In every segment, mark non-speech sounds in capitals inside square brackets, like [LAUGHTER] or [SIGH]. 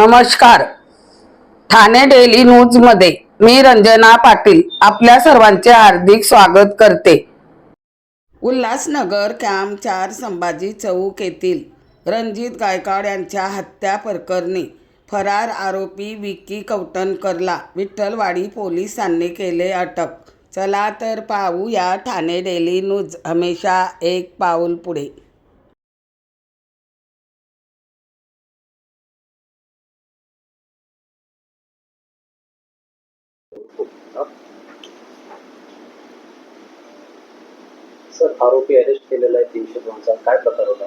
नमस्कार. ठाणे डेली न्यूजमध्ये मी रंजना पाटील आपल्या सर्वांचे हार्दिक स्वागत करते. उल्हासनगर कॅम्प चार संभाजी चौक येथील रणजित गायकवाड यांच्या हत्या प्रकरणी फरार आरोपी विकी कवटणकरला विठ्ठलवाडी पोलिसांनी केले अटक. चला तर पाहू या ठाणे डेली न्यूज. हमेशा एक पाऊल पुढे. सर आरोपी अरेस्ट केलेला आहे तीनशे दोनचा. काय प्रकार होता?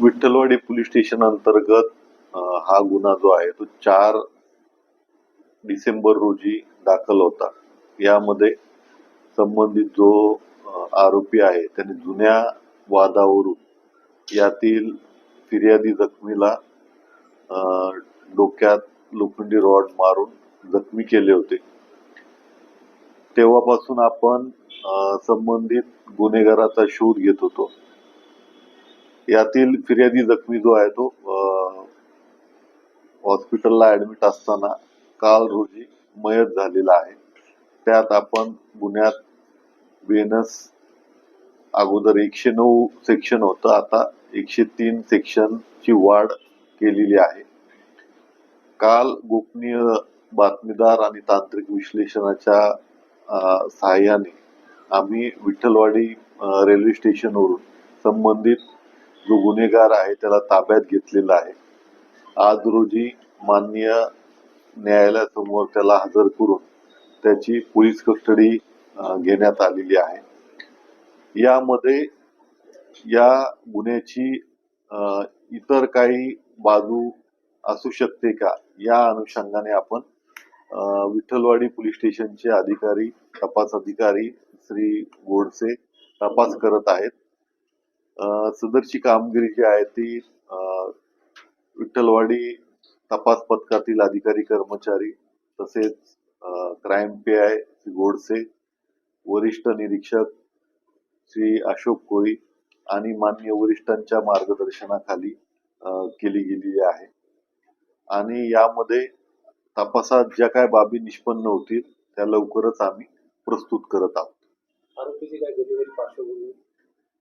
विठ्ठलवाडी पोलीस स्टेशन अंतर्गत हा गुन्हा जो आहे तो चार डिसेंबर रोजी दाखल होता. यामध्ये संबंधित जो आरोपी आहे त्याने जुन्या वादावरून यातील फिर्यादी जखमीला डोक्यात लोखंडी रॉड मारून जखमी केले होते. तेव्हापासून आपण संबंधित गुन्हेगाराचा शोध घेत होतो. यातील फिर्यादी जखमी जो आहे तो हॉस्पिटलला ऍडमिट असताना काल रोजी मयत झालेला आहे. त्यात आपण गुन्ह्यात बेनस अगोदर एकशे नऊ सेक्शन होतं. आता एकशे तीन सेक्शनची वाढ केलेली आहे. काल गोपनीय बातमीदार आणि तांत्रिक विश्लेषणाच्या सहाय्याने आम्ही विठ्ठलवाडी रेल्वे स्टेशनवरून संबंधित जो गुन्हेगार आहे त्याला ताब्यात घेतलेला आहे. आज रोजी माननीय न्यायालयासमोर त्याला हजर करून त्याची पोलीस कस्टडी घेण्यात आलेली आहे. यामध्ये या गुन्ह्याची इतर काही बाजू असू शकते का? या अनुषंगाने आपण विठ्ठलवाडी पोलीस स्टेशनचे अधिकारी तपास अधिकारी श्री गोडसे तपास करत आहेत. सदरची कामगिरी जी आहे ती विठ्ठलवाडी तपास पथकातील अधिकारी कर्मचारी तसेच crime P I Shri Godse वरिष्ठ निरीक्षक श्री अशोक कोळी आणि मान्य वरिष्ठांच्या मार्गदर्शनाखाली केली गेलेली आहे. आणि यामध्ये तपासात ज्या काय बाबी निष्पन्न होतील त्या लवकरच आम्ही प्रस्तुत करत आहोत.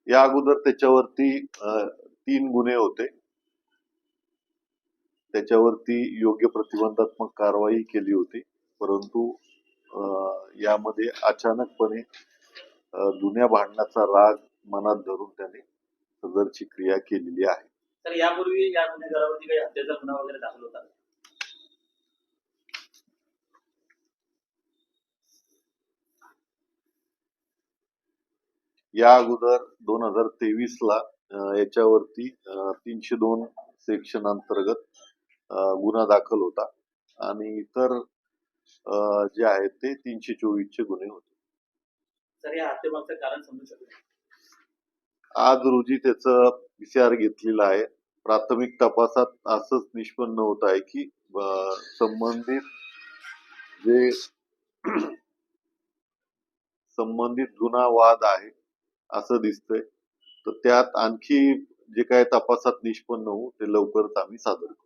या अगोदर त्याच्यावरती तीन गुन्हे होते. त्याच्यावरती योग्य प्रतिबंधात्मक कारवाई केली होती. परंतु यामध्ये अचानकपणे जुन्या भांडणाचा राग मनात धरून त्याने सदरची क्रिया केलेली आहे. तर यापूर्वी या गुन्हेगारावरती काही हत्येचा गुन्हा वगैरे दाखल होता? या अगोदर दोन हजार तेवीस ला याच्यावरती तीनशे दोन सेक्शन अंतर्गत गुन्हा दाखल होता. आणि इतर जे आहेत ते तीनशे चोवीस चे गुन्हे होते. आज रोजी त्याचं पीसीआर घेतलेलं आहे. प्राथमिक तपासात असंच निष्पन्न होत आहे की संबंधित जे [CLEARS THROAT] संबंधित जुना वाद आहे असं दिसतंय. तर त्यात आणखी जे काय तपासात निष्पन्न होऊ ते लवकरच आम्ही सादर करू.